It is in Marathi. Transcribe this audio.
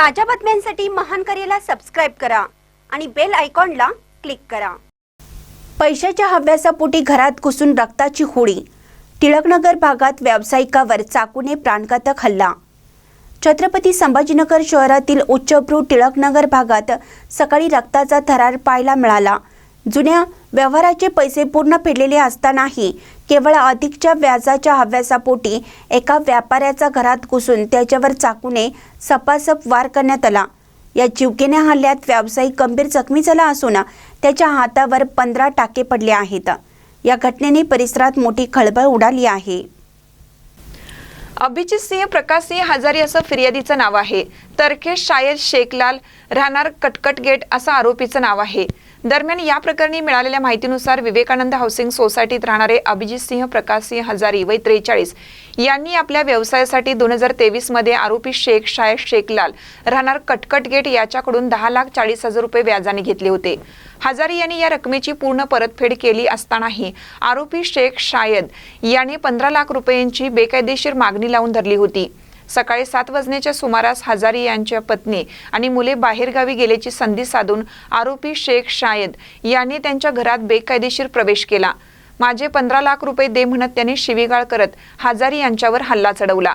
ताज्या बातम्यांसाठी महान करेला सबस्क्राईब करा आणि बेल आयकॉनला क्लिक करा. पैशाच्या हव्यासापोटी घरात घुसून रक्ताची होळी. टिळकनगर भागात व्यावसायिकावर चाकूने प्राणघातक हल्ला. छत्रपती संभाजीनगर शहरातील उच्चभ्रू टिळकनगर भागात सकाळी रक्ताचा थरार पाहायला मिळाला. जुन्या व्यवहाराचे पैसे पूर्ण फेडलेले असतानाही केवळ अधिकच्या व्याजाच्या हव्यासापोटी एका व्यापाऱ्याच्या घरात घुसून त्याच्यावर चाकूने सपासप वार करण्यात आला. या चिवकेन्या हल्ल्यात व्यावसायिक गंभीर जखमी झाला असून त्याच्या हातावर पंधरा टाके पडले आहेत. या घटनेने परिसरात मोठी खळबळ उडाली आहे. अभिजित सिंह प्रकाश सिंह हजारी असं फिर्यादीचं नाव आहे. तरखेश शायद शेखलाल राहणार कटकट गेट असं आरोपीचं नाव आहे. दरम्यान या प्रकरणी मिळालेल्या माहितीनुसार विवेकानंद हाऊसिंग सोसायटीत राहणारे अभिजित सिंह प्रकाश सिंह हजारी वय त्रेचाळीस यांनी आपल्या व्यवसायासाठी दोन हजार तेवीसमध्ये आरोपी शेख शायद शेखलाल राहणार कटकट गेट याच्याकडून दहा लाख चाळीस हजार रुपये व्याजाने घेतले होते. हजारी यांनी या रकमेची पूर्ण परतफेड केली असतानाही आरोपी शेख शायद याने पंधरा लाख रुपयांची बेकायदेशीर मागणी लावून धरली होती. सकाळी सात वाजण्याच्या सुमारास हजारी यांच्या पत्नी आणि मुले बाहेरगावी गेल्याची संधी साधून आरोपी शेख शायद यांनी त्यांच्या घरात बेकायदेशीर प्रवेश केला. माझे पंधरा लाख रुपये दे म्हणत त्यांनी शिवीगाळ करत हजारी यांच्यावर हल्ला चढवला.